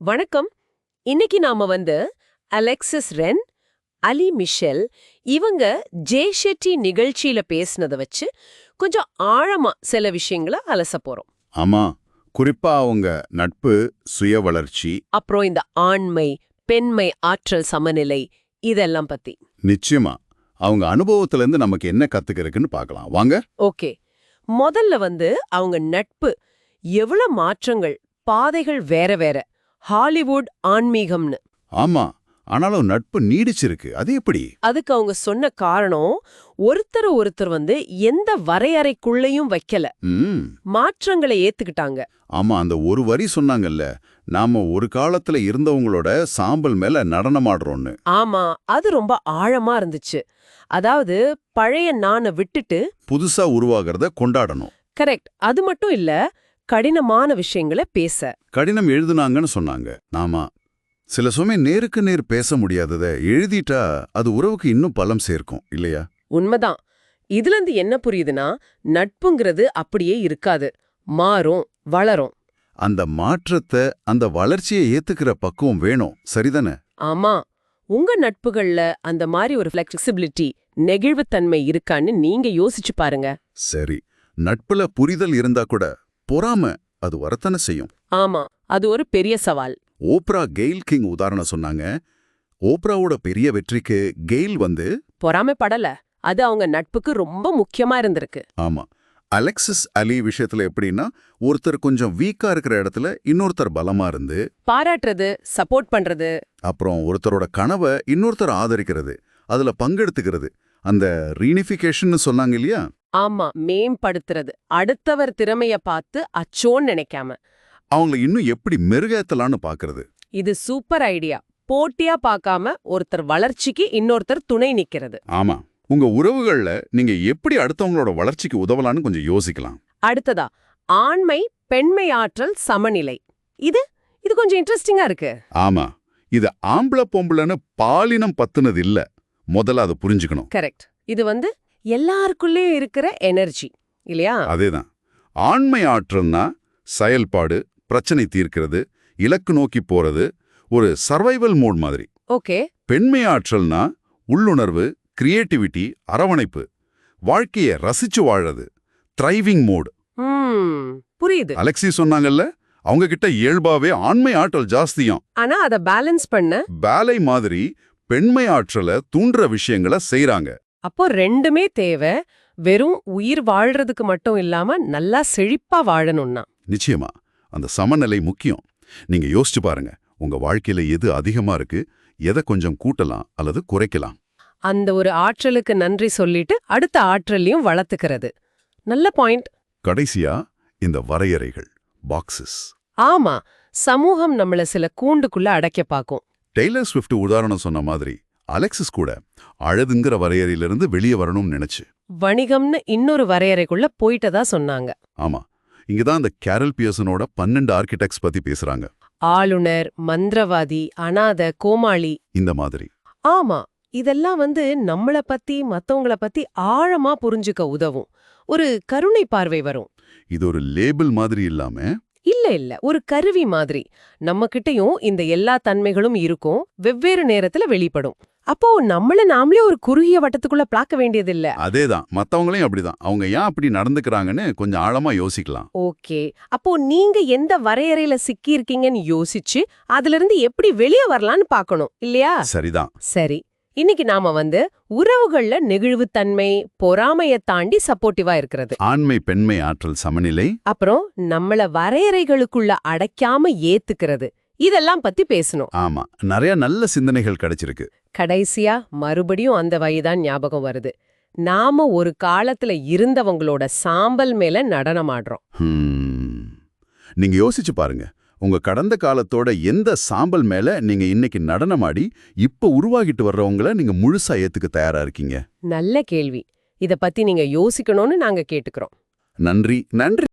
வணக்கம். இன்னைக்கு நாம வந்து அலெக்சிஸ் ரென் அலி மிஷெல் இவங்க ஜே ஷெட்டி நிகழ்ச்சியில பேசுனத வச்சு கொஞ்சம் ஆழமா சில விஷயங்களை அலச போறோம். ஆமா குறிப்பா அவங்க நட்பு சுய வளர்ச்சி அப்புறம் இந்த ஆண்மை பெண்மை ஆற்றல் சமநிலை இதெல்லாம் பத்தி. நிச்சயமா அவங்க அனுபவத்துல இருந்து நமக்கு என்ன கத்துக்கிறதுக்குன்னு பார்க்கலாம் வாங்க. ஓகே. முதல்ல வந்து அவங்க நட்பு எவ்வளவு மாற்றங்கள் பாதைகள் வேற வேற. ஹாலிவுட் ஆன்மீகம்னு. ஆமா ஆனாலும் நட்பு நீடிச்சிருக்கு. அது எப்படி? அதுக்கு அவங்க சொன்ன காரணம் ஒருத்தர் ஒருத்தர் வந்து எந்த வரையறைக்குள்ளேயும் வைக்கல. மாற்றங்களை ஏத்துக்கிட்டாங்க. ஆமா அந்த ஒரு வரி சொன்னாங்கல்ல நாம ஒரு காலத்துல இருந்தவங்களோட சாம்பல் மேல நடனமாடுறோம்னு. ஆமா அது ரொம்ப ஆழமா இருந்துச்சு. அதாவது பழைய நானை விட்டுட்டு புதுசா உருவாகிறத கொண்டாடணும். கரெக்ட். அது மட்டும் இல்ல கடினமான விஷயங்களை பேச. கடினம் எழுதுனாங்கன்னு சொன்னாங்க. ஆமா சில சமயம் நேருக்கு நேர் பேச முடியாதத எழுதிட்டா அது உறவுக்கு இன்னும் பலம் சேர்க்கும் இல்லையா? உண்மைதான். இதுல இருந்து என்ன புரியுதுன்னா நட்புங்கிறது அப்படியே இருக்காது. மாறும் வளரும். அந்த மாற்றத்தை அந்த வளர்ச்சியை ஏத்துக்கிற பக்குவம் வேணும். சரிதானே? ஆமா. உங்க நட்புகள்ல அந்த மாதிரி ஒரு ஃபிளெக்சிபிலிட்டி நெகிழ்வுத்தன்மை இருக்கான்னு நீங்க யோசிச்சு பாருங்க. சரி. நட்புல புரிதல் இருந்தா கூட பொறாம அது வரத்தானே செய்யும். ஆமா அது ஒரு பெரிய சவால். ஓப்ரா கெயில் கிங் உதாரணம் சொன்னாங்க. ஓப்ராவோட பெரிய வெற்றிக்கு கெயில் வந்து பொறாமைப்படல. அது அவங்க நட்புக்கு ரொம்ப முக்கியமா இருந்திருக்கு. ஆமா. அலெக்சிஸ் அலி விஷயத்துல எப்படின்னா ஒருத்தர் கொஞ்சம் வீக்கா இருக்கிற இடத்துல இன்னொருத்தர் பலமா இருந்து பாராட்டுறது சப்போர்ட் பண்றது. அப்புறம் ஒருத்தரோட கனவை இன்னொருத்தர் ஆதரிக்கிறது அதுல பங்கெடுத்துக்கிறது. அந்த ரீனிஃபிகேஷன் சொன்னாங்க இல்லையா? ஆமா மேம்படுத்துறது. அடுத்தவர் திறமைய பார்த்து அச்சோன்னு நினைக்காம. அவங்கள இன்னும் எப்படி மெருகேத்தலான்னு பாக்குறது இது சூப்பர் ஐடியா. போட்டியா பார்க்காம ஒருத்தர் வளர்ச்சிக்கு இன்னொருத்தர் துணை நிக்கிறது. ஆமா. உங்க உறவுகள்ல நீங்க எப்படி அடுத்தவங்களோட வளர்ச்சிக்கு உதவலான்னு கொஞ்சம் யோசிக்கலாம். அடுத்ததா ஆண்மை பெண்மை ஆற்றல் சமநிலை. இது இது கொஞ்சம் இன்ட்ரெஸ்டிங்கா இருக்கு. ஆமா. இது ஆம்பளை பொம்பளைன்னு பாலினம் பத்துனது இல்ல. முதல்ல அதை புரிஞ்சுக்கணும். கரெக்ட் இது வந்து எல்லாருக்குள்ளேயும் இருக்கிற எனர்ஜி இல்லையா? அதேதான். ஆண்மை ஆற்றல்னா செயல்பாடு பிரச்சனை தீர்க்கிறது இலக்கு நோக்கி போறது ஒரு சர்வைவல் மோட் மாதிரி. ஓகே. பெண்மை ஆற்றல்னா உள்ளுணர்வு கிரியேட்டிவிட்டி அரவணைப்பு வாழ்க்கைய ரசிச்சு வாழறது த்ரைவிங் மோட் புரியுது. அலெக்சி சொன்னாங்கல்ல அவங்க கிட்ட இயல்பாவே ஆண்மை ஆற்றல் ஜாஸ்தியாம். ஆனா அத பேலன்ஸ் பண்ண பேலை மாதிரி பெண்மை ஆற்றலை தூண்டுற விஷயங்களை செய்றாங்க. அப்போ ரெண்டுமே தேவை. வெறும் உயிர் வாழ்றதுக்கு மட்டும் இல்லாம நல்லா செழிப்பா வாழணும்னா. நிச்சயமா. அந்த சமநிலை முக்கியம். நீங்க யோசிச்சு பாருங்க. உங்க வாழ்க்கையில எது அதிகமா இருக்கு? எதை கொஞ்சம் கூட்டலாம் அல்லது குறைக்கலாம்? அந்த ஒரு ஆற்றலுக்கு நன்றி சொல்லிட்டு அடுத்த ஆற்றலையும் வளர்த்துக்கிறது. நல்ல பாயிண்ட். கடைசியா இந்த வரையறைகள் பாக்ஸஸ் ஆமா. சமூகம் நம்மள சில கூண்டுக்குள்ள அடைக்க பாக்கும் டெய்லர் ஸ்விஃப்ட் உதாரணம் சொன்ன மாதிரி அலெக்சிஸ் கூட அழகுங்கிற வரையறையிலிருந்து வெளியே வரணும்னு நினைச்சு. வணிகம்னு இன்னொரு வரையறைக்குள்ள போயிட்டதா சொன்னாங்க. ஆமா. இங்கதான் இந்த கேரல் பியர்சனோட பன்னெண்டு ஆர்கிடெக்ட்ஸ் பத்தி பேசுறாங்க. ஆளுநர் மந்திரவாதி அனாத கோமாளி. இந்த மாதிரி. ஆமா. இதெல்லாம் வந்து நம்மள பத்தி மத்தவங்கள பத்தி ஆழமா புரிஞ்சுக்க உதவும். ஒரு கருணை பார்வை வரும். இது ஒரு லேபிள் மாதிரி இல்லாம இல்ல இல்ல. ஒரு கருவி மாதிரி. நம்ம கிட்டயும் இந்த எல்லா தன்மைகளும் இருக்கும். வெவ்வேறு நேரத்துல வெளிப்படும். அப்போ நம்மள நாமளே ஒரு குறுகிய வட்டத்துக்குள்ள பிளாக்க வேண்டியதில்ல. அதேதான். மத்தவங்களையும் அப்படிதான். அவங்க ஏன் அப்படி நடந்துக்கிறாங்கன்னு கொஞ்சம் ஆழமா யோசிக்கலாம். ஓகே. அப்போ நீங்க எந்த வரையறையில சிக்கி இருக்கீங்கன்னு யோசிச்சு அதுல இருந்து எப்படி வெளியே வரலாம்னு பார்க்கணும். இல்லையா? சரிதான். சரி. இன்னைக்கு நாம வந்து உறவுகள்ல நெகிழ்வுத்தன்மை பொறாமைய தாண்டி சப்போர்ட்டிவா இருக்கிறது. ஆண்மை பெண்மை ஆற்றல் சமநிலை. அப்புறம் நம்மள வரையறைகளுக்குள்ள அடைக்காம ஏத்துக்கிறது. இதெல்லாம் பத்தி பேசணும். ஆமா. நிறைய நல்ல சிந்தனைகள் கிடைச்சிருக்கு. கடைசியா மறுபடியும் அந்த வழிதான் ஞாபகம் வருது. நாம ஒரு காலத்துல இருந்தவங்களோட சாம்பல் மேல நடனமாடுறோம். நீங்க யோசிச்சு பாருங்க. உங்க கடந்த காலத்தோட எந்த சாம்பல் மேல நீங்க இன்னைக்கு நடனமாடி இப்ப உருவாகிட்டு வர்றவங்கள நீங்க முழுசா ஏத்துக்க தயாரா இருக்கீங்க? நல்ல கேள்வி. இத பத்தி நீங்க யோசிக்கணும்னு நாங்க கேட்டுக்கிறோம். நன்றி. நன்றி.